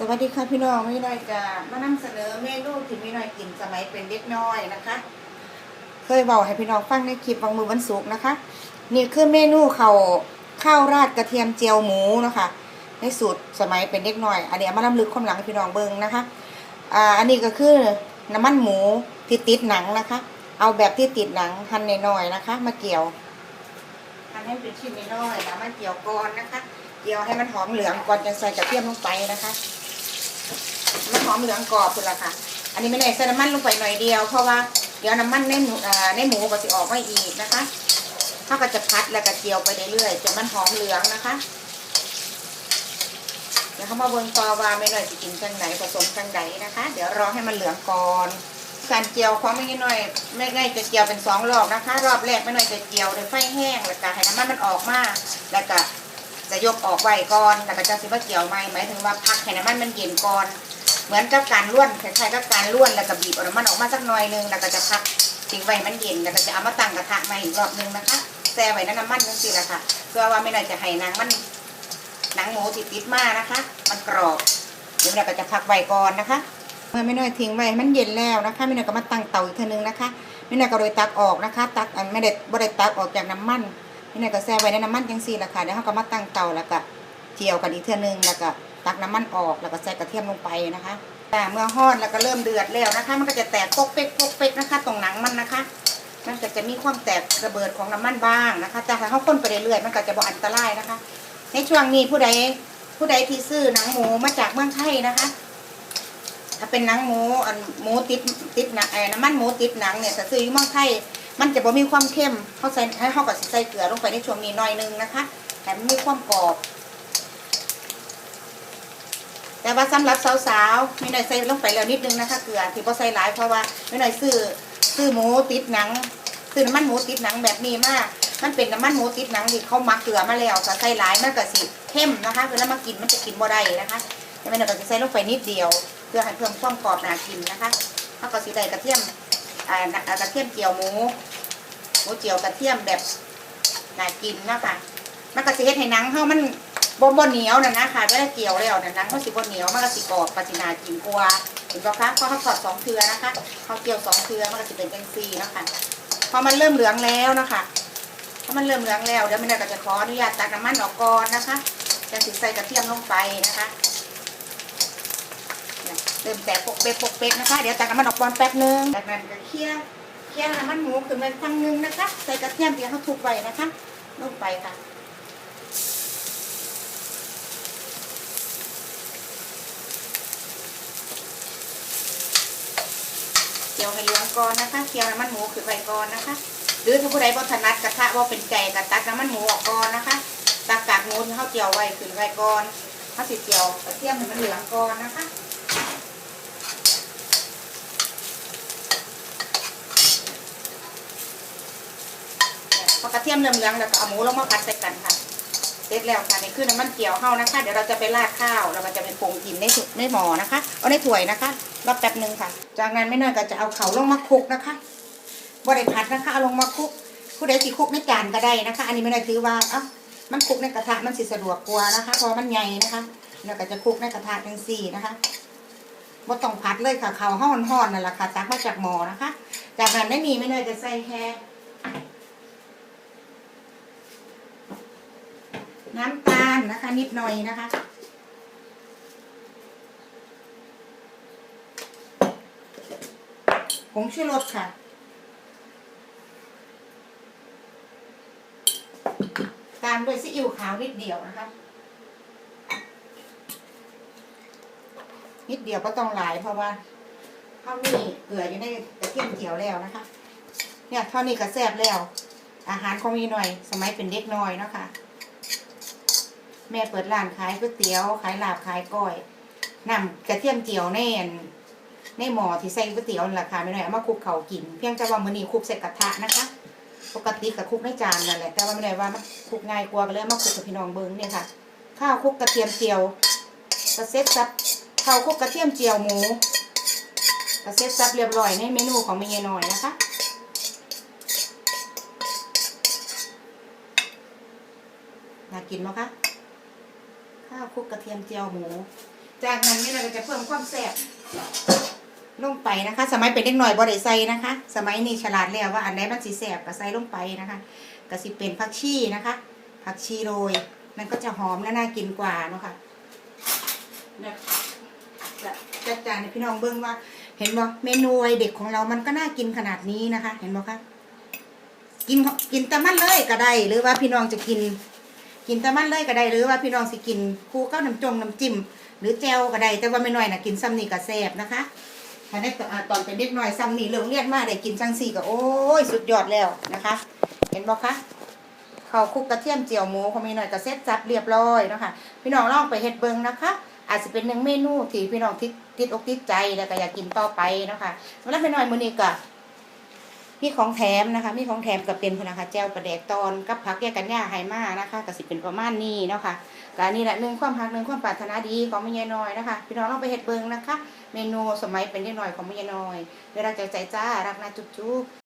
สวัสดีค่ะพี่น้องไม่น้อยจะมานำเสนอเมนูที่ไม่น้อยกินสมัยเป็นเด็กน้อยนะคะ เคยบอกให้พี่น้องฟังในคลิปบางมือวันศุกร์นะคะ นี่คือเมนูเขาวข้าวราดกระเทียมเจียวหมูนะคะ ในสูตรสมัยเป็นเด็กน้อย อันนี้มาลำลึกความหลังให้พี่น้องเบิ่งนะคะอ่าอันนี้ก็คือน้ำมันหมูที่ติดหนังนะคะ เอาแบบที่ติดหนังหั่นน้อยๆนะคะ มาเกี่ยวหั่นให้เป็นชิ้นน้อยๆแล้วมาเกี่ยวก่อนนะคะ เกี่ยวให้มันหอมเหลืองก่อนจะใส่กระเทียมลงไปนะคะ มันหอมเหลืองกรอบคุณละค่ะ อันนี้ไม่ได้ใส่น้ำมันลงไปหน่อยเดียว เพราะว่าเดี๋ยวน้ำมันในหมูในหมูก็จะออกมาอีกนะคะเขาก็จะพัดแล้วก็เจียวไปเรื่อยๆจนมันหอมเหลืองนะคะ เดี๋ยวเขามาเบิ่งต่อว่าไม่น้อยจะกินจังไหนผสมจังไหนนะคะ เดี๋ยวรอให้มันเหลืองก่อนการเจียวของไม่น้อยไม่ง่ายจะเจียวเป็นสองรอบนะคะ รอบแรกไม่น้อยจะเจียวโดยไฟแห้งแล้วก็ให้น้ำมันมันออกมาแล้วก็จะยกออกไว้ก่อนแล้วก็จะสิว่าเกี่ยวไหมหมายถึงว่าพักให้น้ำมันมันเย็นก่อน เหมือนกับการล้วนคล้ายๆกับการล้วนแล้วก็บีบเอามันออกมาสักหน่อยหนึงแล้วก็จะพักทิ้งไว้มันเย็นแล้วก็จะเอามาตั้งกระทะใหม่อีกรอบหนึงนะคะแช่ไว้ในน้ำมันจังซี่แหละค่ะเพื่อว่าไม่น่าจะให้หนังมันหนังหมูติดติดมากนะคะ มันกรอบเดี๋ยวเราก็จะพักไว้ก่อนนะคะเมื่อไม่น้อยทิ้งไว้มันเย็นแล้วนะคะไม่น้อยก็มาตั้งเตาอีกทีนึงนะคะไม่น้อยก็โดยตักออกนะคะ ตักไม่ได้บ่ได้ตักออกจากน้ำมันนี่นายก็แช่ไว้ในน้ำมันจังซี่ละค่ะเดี๋ยวเขาก็มาตั้งเตาแล้วก็เจียวกันอีกเทื่อนึงแล้วก็ ตักน้ำมันออกแล้วก็ใส่กระเทียมลงไปนะคะแต่เมื่อฮอดแล้วก็เริ่มเดือดแล้วนะคะ มันก็จะแตกปกเป๊กปกเป๊กนะคะ ตรงหนังมันนะคะ มันก็จะมีความแตกระเบิดของน้ำมันบ้างนะคะ แต่ถ้าเขาคนไปเรื่อยๆมันก็จะบ่อันตรายนะคะ ในช่วงนี้ผู้ใดผู้ใดที่ซื้อหนังหมูมาจากเมืองไทยนะคะ ถ้าเป็นหนังหมูอันหมูติดติดหนังไอ้น้ำมันหมูติดหนังเนี่ยถ้าซื้ออยู่เมืองไทยมันจะบ่มีความเข้มเขาใส่ให้เขากับใส่เกลือลงไปในช่วงนี้หน่อยนึงนะคะแต่มันมีความกรอบ แต่ว่าสำหรับสาวๆไม่หน่อยใส่ลงไปแล้วนิดนึงนะคะเกลือที่พอใส่หลายเพราะว่าไม่หน่อยซื้อซื้อหมูติดหนังซื้อน้ำมันหมูติดหนังแบบนี้มากมันเป็นน้ำมันหมูติดหนังที่เขาหมักเกลือมาแล้วก็ใส่หลายมันก็สิเข้มนะคะเวลามากินมันจะกินบ่ได้นะคะแต่ไม่หน่อยก็จะใส่ลงไปนิดเดียวเพื่อให้เพิ่มความกรอบน่ากินนะคะเขาก็สิได้กระเทียมอ่ากระเทียมเจียวหมูหมูเจียวกระเทียมแบบน่ากินเนาะคะมันก็สิเฮ็ดให้หนังเฮามัน บ่บ่เหนียวน่ะนะค่ะเวลาเกี่ยวแล้วน่ะหนังมันสิบ่เหนียวมันก็สิกรอบก็สินากินกว่าเห็นบ่คะเพราะเขาทอดสองเทือนะคะเขาเกี่ยวสองเทือมันก็สิเป็นจังซี่เนะคะพอมันเริ่มเหลืองแล้วนะคะพอมันเริ่มเหลืองแล้วเดี๋ยวมันก็จะขออนุญาตตักน้ำมันออกก่อนนะคะจะสิใส่กระเทียมลงไปนะคะเริ่มแตกปกเป๊กปกเป๊กนะคะเดี๋ยวตักน้ำมันออกก่อนแป๊บนึงจากนั้นก็เคี่ยวเคี่ยวน้ำมันหมูขึ้นมาครั้งหนึงนะคะ ใส่กระเทียมที่เขาทุบไว้นะคะลงไปค่ะ คี่ยวให้เหลืองก่อนนะคะเคี่ยวน้ำมันหมูขึ้นไว้ก่อนนะคะ หรือถ้าผู้ใดบ่ถนัดกระทะว่าเป็นไก่กระตักน้ำมันหมูออกก่อนนะคะตักกากหมูที่เขาเจียวไว้ขึ้นไว้ก่อนเขาสิเจียวกระเทียมให้มันเหลืองก่อนนะคะพอกระเทียมเริ่มเหลืองแล้วก็เอาหมูลงมาผัดใส่กันค่ะ เสร็จแล้วค่ะนี่คือน้ำมันเกี่ยวเข้านะคะ เดี๋ยวเราจะไปราดข้าวแล้วก็จะไปปรุงกินในถุในหม้อนะคะเอาในถ้วยนะคะรอแป๊บหนึ่งค่ะ จากนั้นไม่นานก็จะเอาเขาลงมาคลุกนะคะบ่ได้ผัดนะคะเอาลงมาคลุกผู้ใดสิคลุกในจานก็ได้นะคะ อันนี้ไม่ได้ถือว่าเอ้ามันคลุกในกระทะมันสิสะดวกกว่านะคะเพราะมันใหญ่นะคะแล้วก็จะคลุกในกระทะจังสี่นะคะบ่ต้องผัดเลยค่ะเขาห้อนๆนั่นแหละค่ะตักมาจากหม้อนะคะ จากนั้นไม่มีไม่เลยจะใส่แค่ น้ำตาลนะคะ นิดหน่อยนะคะ ผงชูรสค่ะ ตามด้วยซีอิ๊วขาวนิดเดียวนะคะ นิดเดียวก็ต้องหลายเพราะว่าข้าวนี่เกลืออยู่ในกระเทียมเจียวแล้วนะคะ เนี่ยเท่านี้ก็แซ่บแล้วอาหารของมีหน่อย สมัยเป็นเด็กน้อยเนาะคะ แม่เปิดร้านขายก๋วยเตี๋ยว ขายลาบขายก้อยนำกระเทียมเจียวแน่นในหม้อที่ใส่ก๋วยเตี๋ยวนั่นแหละค่ะไม่ได้เอามาคลุกเขากิน เพียงแต่ว่ามื้อนี้คลุกใส่กระทะนะคะ ปกติกับคลุกในจานนั่นแหละแต่ว่าไม่ได้ว่ามันคลุกง่ายกว่าก็เลยมาคลุกกับพี่น้องเบิ้งเนี่ยค่ะ ข้าวคลุกกระเทียมเจียวกระเซ็ตซับข้าวคลุกกระเทียมเจียวหมูกระเซ็ตซับเรียบร้อยในเมนูของเมียน้อยนะคะน่ากินไหมคะ ลุกกระเทียมเจียวหมู จากนั้นนี่เราก็จะเพิ่มความแซ่บลงไปนะคะ สมัยเป็นเด็กหน่อยบ่ได้ใส่นะคะ สมัยนี้ฉลาดแล้วว่าอันไหนมันสีแซ่บก็ใส่ลงไปนะคะก็สิเป็นผักชีนะคะ ผักชีโรย มันก็จะหอมและน่ากินกว่าเนาะค่ะเนี่ยจะจัดจานให้พี่น้องเบิ่งว่า เห็นบ่เมนูวัยเด็กของเรามันก็น่ากินขนาดนี้นะคะ เห็นบ่คะกินกินแต่มันเลยก็ได้หรือว่าพี่น้องจะกิน กินแต่มันเลยก็ได้หรือว่าพี่น้องสิกินคู่กับน้ำจงน้ำจิ้มหรือแจวก็ได้แต่ว่าไม่น้อยนะกินซ้ำนี่ก็แซ่บนะคะถ้าในตอนตอนเป็นเด็กน้อยซ้ำนี่เรื่องเรียนมากได้กินจังสี่ก็โอ้ยสุดยอดแล้วนะคะ เห็นบ่คะเขาคลุกกระเทียมเจียวหมูเของไม่น้อยก็เสร็จจับเรียบร้อยนะคะพี่น้องลองไปเฮ็ดเบิงนะคะ อาจจะเป็นหนึ่งเมนูที่พี่น้องติดติดอกติดใจแล้วก็อยากกินต่อไปนะคะสำหรับไม่น้อยมื้อนี้ก็ มีของแถมนะคะ มีของแถมกับเป็นพนนะคะแจ้วประแดกตอนกับผักแยกกันย่าไฮมานะคะกับสิเป็นประมาณนี้เนาะค่ะกอันนี่แหละหนึ่งความพักหนึ่งความปรารถนาดีของแม่ยายน้อยนะคะพี่น้องลองไปเฮ็ดเบิงนะคะ เมนูสมัยเป็นเล็กน้อยของแม่ยายน้อยเวลาใจใจจ้ารักนะจุ๊บจุ๊บ